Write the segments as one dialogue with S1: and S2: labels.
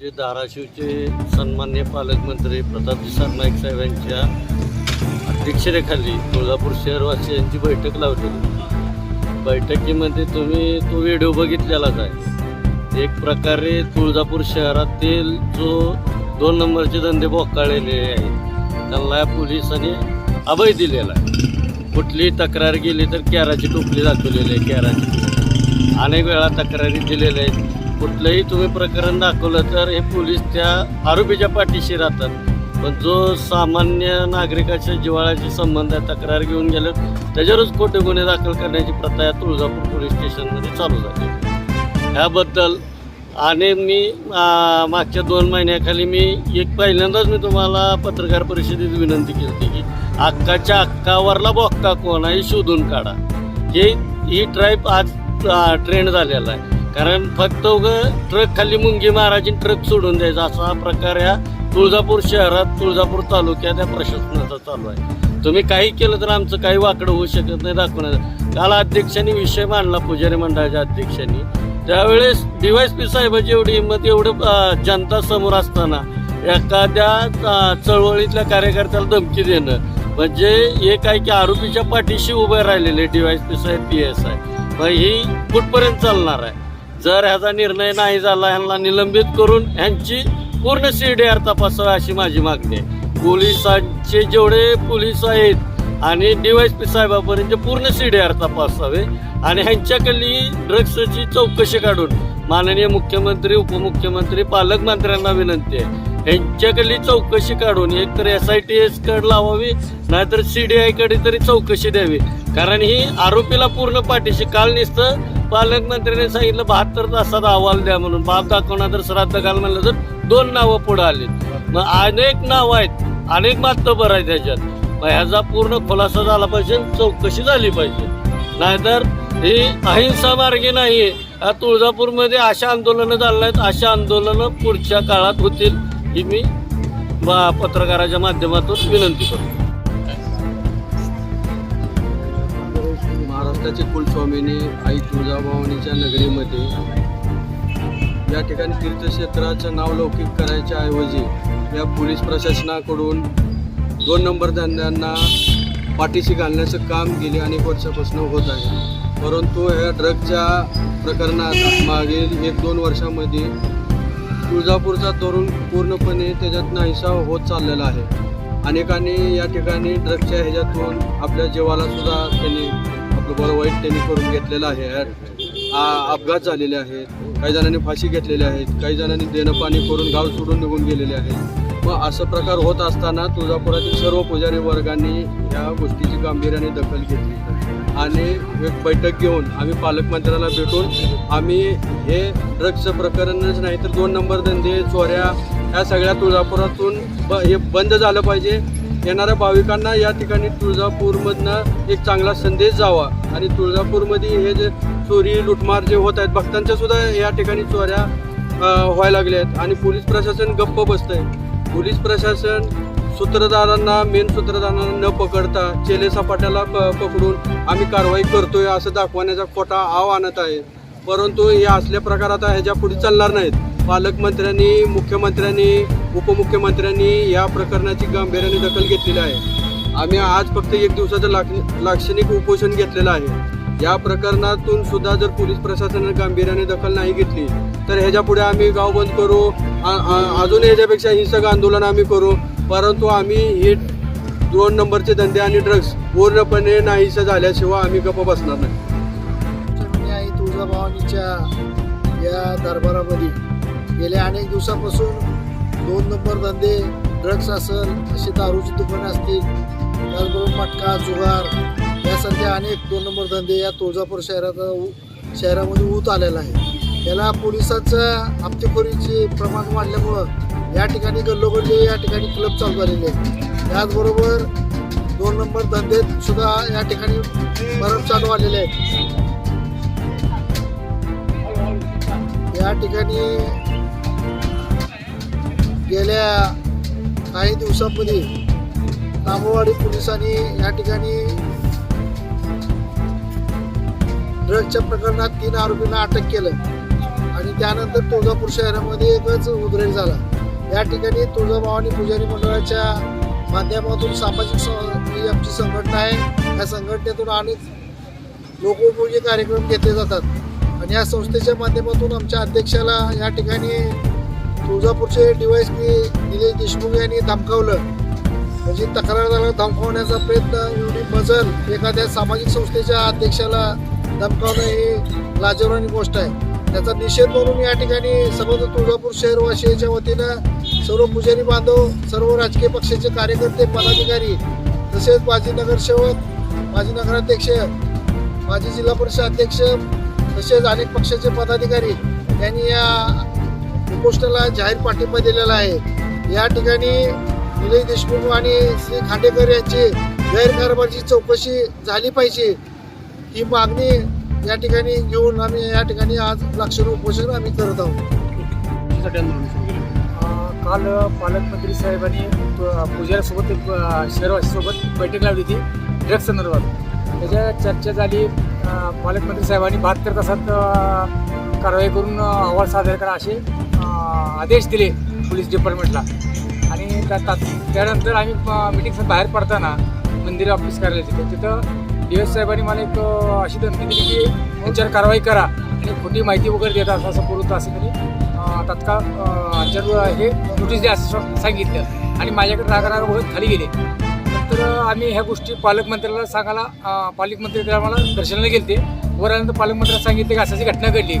S1: जे धाराशिवचे सन्मान्य पालकमंत्री प्रतापजी सरनाईक साहेब यांच्या अध्यक्षतेखाली तुळजापूर शहरवासियांची बैठक लावलेली बैठकीमध्ये तुम्ही तो व्हिडिओ बघितलेलाच आहे. एक प्रकारे तुळजापूर शहरातील जो दोन नंबरचे धंदे बोकाळलेले आहेत त्यांना या पोलिसांनी अभय दिलेला आहे. कुठलीही तक्रार गेली तर कॅराची टोपली दाखवलेली आहे कॅराची. अनेक वेळा तक्रारी दिलेल्या आहेत. कुठलंही तुम्ही प्रकरण दाखवलं तर हे पोलीस त्या आरोपीच्या पाठीशी राहतात. पण जो सामान्य नागरिकाच्या जिव्हाळ्याशी संबंध आहे तक्रार घेऊन गेलं त्याच्यावरच खोटे गुन्हे दाखल करण्याची प्रथा या तुळजापूर पोलीस स्टेशनमध्ये चालू झाली. ह्याबद्दल आणि मी मागच्या दोन महिन्याखाली मी एक पहिल्यांदाच मी तुम्हाला पत्रकार परिषदेत विनंती केली होती की अक्काच्या अक्कावरला बोक्का कोण आहे शोधून काढा. हे ही ट्राईप आज ट्रेंड झालेला आहे. कारण फक्त उगं ट्रक खाली मुंगी महाराजी ट्रक सोडून द्यायचा. असा प्रकार या तुळजापूर शहरात तुळजापूर तालुक्यात या प्रशासनाचा चालू आहे. तुम्ही काही केलं तर आमचं काही वाकडं होऊ शकत नाही दाखवण्यात काल अध्यक्षांनी विषय मांडला पुजारी मंडळाच्या अध्यक्षांनी. त्यावेळेस डीवायसपी साहेबाची एवढी हिंमत एवढं जनता समोर असताना एखाद्या चळवळीतल्या कार्यकर्त्याला धमकी देणं. म्हणजे एक आहे की आरोपीच्या पाठीशी उभे राहिलेले डीवायसपी साहेब पी एस आय. मग ही कुठपर्यंत चालणार आहे? जर ह्याचा निर्णय नाही झाला ह्यांना निलंबित करून ह्यांची पूर्ण सी डी आर तपासावी अशी माझी मागणी आहे. पोलिसांचे जेवढे पोलीस आहेत आणि डीवायसपी साहेबापर्यंत पूर्ण सी डी आर तपासावे आणि ह्यांच्याकडली ड्रग्सची चौकशी काढून माननीय मुख्यमंत्री उपमुख्यमंत्री पालकमंत्र्यांना विनंती आहे. ह्यांच्याकडली चौकशी काढून एक तर एस आय टी एस कड लावावी नाहीतर सी डी आयकडे तरी चौकशी द्यावी. कारण ही आरोपीला पूर्ण पाठीशी काल निसतं पालकमंत्र्यांनी सांगितलं बहात्तर तासात अहवाल द्या म्हणून. बाप दाखवणार तर श्राद्ध घाल म्हणलं तर दोन नावं पुढे आली. मग अनेक नावं आहेत. अनेक मातबर आहेत त्याच्यात मग ह्याचा पूर्ण खुलासा झाला पाहिजे चौकशी झाली पाहिजे. नाहीतर ही अहिंसा मार्गे नाही आहे तुळजापूरमध्ये अशा आंदोलनं झाली आहेत अशा आंदोलनं पुढच्या काळात होतील ही मी बा- पत्रकाराच्या माध्यमातून विनंती करतो.
S2: महाराष्ट्राचे कुलस्वामिनी आई तुळजाभवानीच्या नगरीमध्ये या ठिकाणी तीर्थक्षेत्राचं नाव लौकिक करायच्या ऐवजी या पोलीस प्रशासनाकडून दोन नंबर धंद्यांना पाठीशी घालण्याचं काम गेली अनेक वर्षापासून होत आहे. परंतु ह्या ड्रगच्या प्रकरणात मागील एक दोन वर्षामध्ये तुळजापूरचा तरुण पूर्णपणे त्याच्यात नाहीसा होत चाललेला आहे. अनेकांनी या ठिकाणी ड्रगच्या ह्याच्यातून आपल्या जीवाला सुद्धा त्यांनी तुम्हाला वाईट त्यांनी करून घेतलेलं आहे. अपघात झालेले आहेत. काही जणांनी फाशी घेतलेली आहेत. काही जणांनी देणं पाणी करून गाव सोडून निघून गेलेले आहेत. मग असं प्रकार होत असताना तुळजापुरातील सर्व पुजारी वर्गांनी या गोष्टीची गांभीर्याने दखल घेतली. आणि एक बैठक घेऊन आम्ही पालकमंत्र्याला भेटून आम्ही हे ड्रग्सचं प्रकरणच नाही तर दोन नंबर धंदे चोऱ्या ह्या सगळ्या तुळजापुरातून ब हे बंद झालं पाहिजे. येणाऱ्या भाविकांना या ठिकाणी तुळजापूरमधनं एक चांगला संदेश जावा. आणि तुळजापूरमध्ये हे जे चोरी लुटमार जे होत आहेत भक्तांच्या सुद्धा या ठिकाणी चोऱ्या व्हायला लागल्या आहेत. आणि पोलीस प्रशासन गप्प बसतंय. पोलीस प्रशासन सूत्रधारांना मेन सूत्रधारांना न पकडता चेले सपाट्याला प पकडून आम्ही कारवाई करतोय असं दाखवण्याचा खोटा आव आणत आहे. परंतु हे असल्या प्रकार आता ह्याच्या पुढे चालणार नाहीत. पालकमंत्र्यांनी मुख्यमंत्र्यांनी उपमुख्यमंत्र्यांनी या प्रकरणाची गांभीर्याने दखल घेतलेली आहे. आम्ही आज फक्त एक दिवसाचं लाक लाक्षणिक उपोषण घेतलेलं आहे. या प्रकरणातून सुद्धा जर पोलीस प्रशासनाने गांभीर्याने दखल नाही घेतली तर ह्याच्या पुढे आम्ही गाव बंद करू. अजून ह्याच्यापेक्षा हिंसक आंदोलन आम्ही करू. परंतु आम्ही हे दोन नंबरचे धंदे आणि ड्रग्स पूर्णपणे नाहीसं झाल्याशिवाय आम्ही गप्प बसणार नाही.
S3: तुळजाभवानीच्या या दरबारामध्ये गेल्या अनेक दिवसापासून दोन नंबर धंदे ड्रग्स असेल अशी दारूची दुकानं असतील त्याचबरोबर मटका जुगार यासारखे अनेक दोन नंबर धंदे या तुळजापूर शहरात शहरामध्ये ऊत आलेला आहे. त्याला पोलिसाचं हप्तेखोरीचे प्रमाण वाढल्यामुळं या ठिकाणी गल्लोगल्ली या ठिकाणी क्लब चालू झालेले आहेत. त्याचबरोबर दोन नंबर धंदेत सुद्धा या ठिकाणी बरफ चालू आलेले आहेत. या ठिकाणी गेल्या काही दिवसांमध्ये तांबवाडी पोलिसांनी या ठिकाणी ड्रग्सच्या प्रकरणात तीन आरोपींना अटक केलं आणि त्यानंतर तुळजापूर शहरामध्ये एकच उद्रेक झाला. या ठिकाणी तुळजाभवानी पुजारी मंडळाच्या माध्यमातून सामाजिक ही म्हणजे आमची संघटना आहे. या संघटनेतून अनेक लोकोपयोगी कार्यक्रम घेतले जातात. आणि या संस्थेच्या माध्यमातून आमच्या अध्यक्षाला या ठिकाणी तुळजापूरचे डीवायस मी निलेश देशमुख यांनी धमकावलं. म्हणजे तक्रारदाराला धमकावण्याचा प्रयत्न एवढी मजल एखाद्या सामाजिक संस्थेच्या अध्यक्षाला धमकावणं ही लाजवानी गोष्ट आहे. त्याचा निषेध म्हणून या ठिकाणी समज तुळजापूर शहरवासियाच्या वतीनं सर्व पुजारी बांधव सर्व राजकीय पक्षाचे कार्यकर्ते पदाधिकारी तसेच माजी नगरसेवक माजी नगराध्यक्ष माजी जिल्हा परिषद अध्यक्ष तसेच अनेक पक्षाचे पदाधिकारी यांनी या उपोषणाला जाहीर पाठिंबा दिलेला आहे. या ठिकाणी निलेश देशमुख आणि श्री खांडेकर यांची गैरकारभारची चौकशी झाली पाहिजे. ही मागणी या ठिकाणी घेऊन आम्ही या ठिकाणी आज लक्षण उपोषण आम्ही करत आहोत.
S4: काल? पालकमंत्री साहेबांनी पुजाऱ्यासोबत शहरवासीसोबत बैठक लावली होती ड्रग्ज संदर्भात. त्याच्या चर्चा झाली पालकमंत्री साहेबांनी बहात्तर तासात कारवाई करून अहवाल सादर करा असे. आदेश दिले पोलीस डिपार्टमेंटला आणि त्या त्यानंतर आम्ही मिटिंग बाहेर पडताना मंदिर ऑफिस करायला तिथे तिथं डी एस साहेबांनी मला एक अशी धमकी दिली की त्यांच्यावर कारवाई करा आणि खोटी माहिती वगैरे देतात असं असं बोलत असं त्यांनी तत्काळ तात्काळ हे नोटीस द्या असं सांगितलं. आणि माझ्याकडे रागा रागा बघत खाली गेले. नंतर आम्ही ह्या गोष्टी पालकमंत्र्याला सांगायला पालकमंत्री त्याला मला दर्शनाला गेलते. वर आल्यानंतर पालकमंत्र्याला सांगितले की अशी घटना घडली.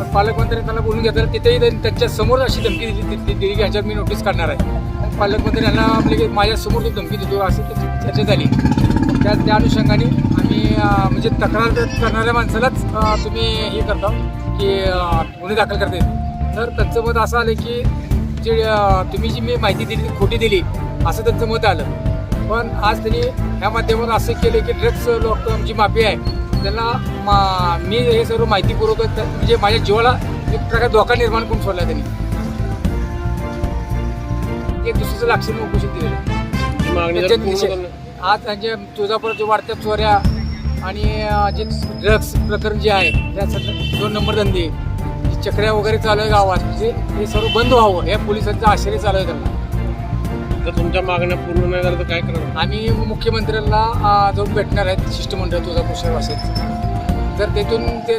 S4: पण पालकमंत्र्यांनी बोलून घेतलं. तिथेही त्यांनी त्यांच्यासमोर अशी धमकी दिली. दिली- की ह्याच्यावर मी नोटीस काढणार आहे. पालकमंत्री यांना आपले की माझ्यासमोर तो धमकी देतो असं त्याची चर्चा झाली. त्या त्या अनुषंगाने आम्ही म्हणजे तक्रार करणाऱ्या माणसालाच तुम्ही हे करता की गुन्हे दाखल करता येईल तर त्यांचं मत असं आलं की जे तुम्ही जी मी माहिती दिली ती खोटी दिली असं त्यांचं मत आलं. पण आज त्यांनी ह्या माध्यमातून असं केलं की ड्रग्स लोक जी माफी आहे त्यांना मा मी हे सर्व माहिती पुरवतो म्हणजे माझ्या जीवाला एक प्रकार धोका निर्माण करून सोडला त्यांनी. एक दुसऱ्याचं लक्षण उपोषण दिलेलं. आज त्यांच्या तुळजापूरच्या वाढत्या चोऱ्या आणि जे ड्रग्स प्रकरण जे आहे त्या सगळं दोन नंबर धंदे जे चक्र्या वगैरे चालू आहे गावात म्हणजे हे सर्व बंद व्हावं या पोलिसांचं आश्चर्य चालू आहे त्यांना.
S5: तर तुमच्या मागण्या पूर्ण नाही झाल्या तर काय करणार
S4: आम्ही मुख्यमंत्र्यांना जाऊन भेटणार आहेत शिष्टमंडळ तुळजापूर शहर वासियांचं. जर तिथून ते